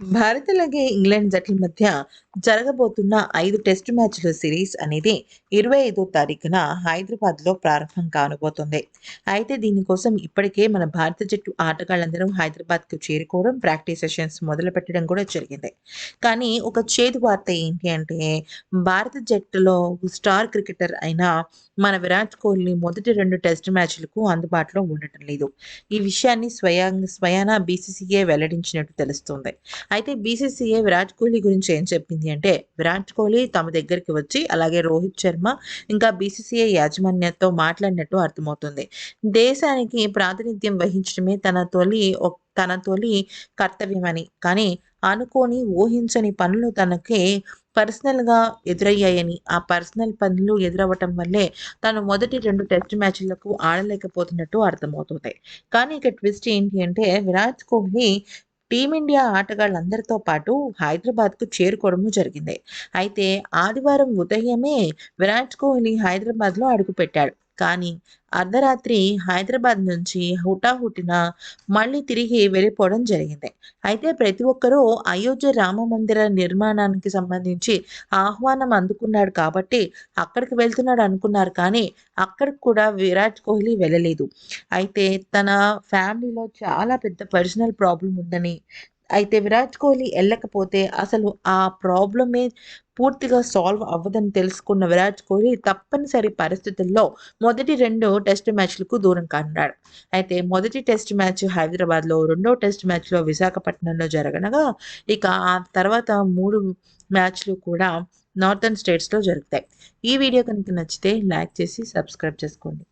భారత్ అలాగే ఇంగ్లాండ్ జట్ల మధ్య జరగబోతున్న ఐదు టెస్ట్ మ్యాచ్ల సిరీస్ అనేది ఇరవై ఐదో తారీఖున హైదరాబాద్లో ప్రారంభం కానబోతుంది అయితే దీనికోసం ఇప్పటికే మన భారత జట్టు ఆటగాళ్ళందరూ హైదరాబాద్కు చేరుకోవడం ప్రాక్టీస్ సెషన్స్ మొదలు పెట్టడం కూడా జరిగింది. కానీ ఒక చేదు వార్త ఏంటి అంటే భారత జట్టులో స్టార్ క్రికెటర్ అయిన మన విరాట్ కోహ్లీ మొదటి రెండు టెస్ట్ మ్యాచ్లకు అందుబాటులో ఉండటం లేదు. ఈ విషయాన్ని స్వయం స్వయాన బీసీసీఏ వెల్లడించినట్టు తెలుస్తుంది. అయితే బీసీసీఏ విరాట్ కోహ్లీ గురించి ఏం చెప్పింది అంటే విరాట్ కోహ్లీ తమ దగ్గరికి వచ్చి అలాగే రోహిత్ శర్మ ఇంకా బీసీసీఐ యాజమాన్యంతో మాట్లాడినట్టు అర్థమవుతుంది. దేశానికి ప్రాతినిధ్యం వహించడమే తన తొలి తన తొలి కర్తవ్యమని కానీ అనుకోని ఊహించని పనులు తనకి పర్సనల్గా ఎదురయ్యాయని ఆ పర్సనల్ పనులు ఎదురవ్వటం వల్లే తను మొదటి రెండు టెస్ట్ మ్యాచ్లకు ఆడలేకపోతున్నట్టు అర్థమవుతుంది. కానీ ఇక ట్విస్ట్ ఏంటి అంటే విరాట్ కోహ్లీ టీమిండియా ఆటగాళ్ళందరితో పాటు హైదరాబాద్కు చేరుకోవడము జరిగింది. అయితే ఆదివారం ఉదయమే విరాట్ కోహ్లీ హైదరాబాద్లో అడుగుపెట్టాడు. కానీ అర్ధరాత్రి హైదరాబాద్ నుంచి హుటాహుటిన మళ్ళీ తిరిగి వెళ్ళిపోవడం జరిగింది. అయితే ప్రతి ఒక్కరూ అయోధ్య రామ మందిర నిర్మాణానికి సంబంధించి ఆహ్వానం అందుకున్నాడు కాబట్టి అక్కడికి వెళ్తున్నాడు అనుకున్నారు కానీ అక్కడికి కూడా విరాట్ కోహ్లీ వెళ్ళలేదు. అయితే తన ఫ్యామిలీలో చాలా పెద్ద పర్సనల్ ప్రాబ్లం ఉందని అయితే విరాట్ కోహ్లీ వెళ్ళకపోతే అసలు ఆ ప్రాబ్లమే పూర్తిగా సాల్వ్ అవ్వదని తెలుసుకున్న విరాట్ కోహ్లీ తప్పనిసరి పరిస్థితుల్లో మొదటి రెండు టెస్ట్ మ్యాచ్లకు దూరం కానున్నాడు. అయితే మొదటి టెస్ట్ మ్యాచ్ హైదరాబాద్లో రెండో టెస్ట్ మ్యాచ్లో విశాఖపట్నంలో జరగనగా ఇక ఆ తర్వాత మూడు మ్యాచ్లు కూడా నార్థన్ స్టేట్స్లో జరుగుతాయి. ఈ వీడియో కనుక నచ్చితే లైక్ చేసి సబ్స్క్రైబ్ చేసుకోండి.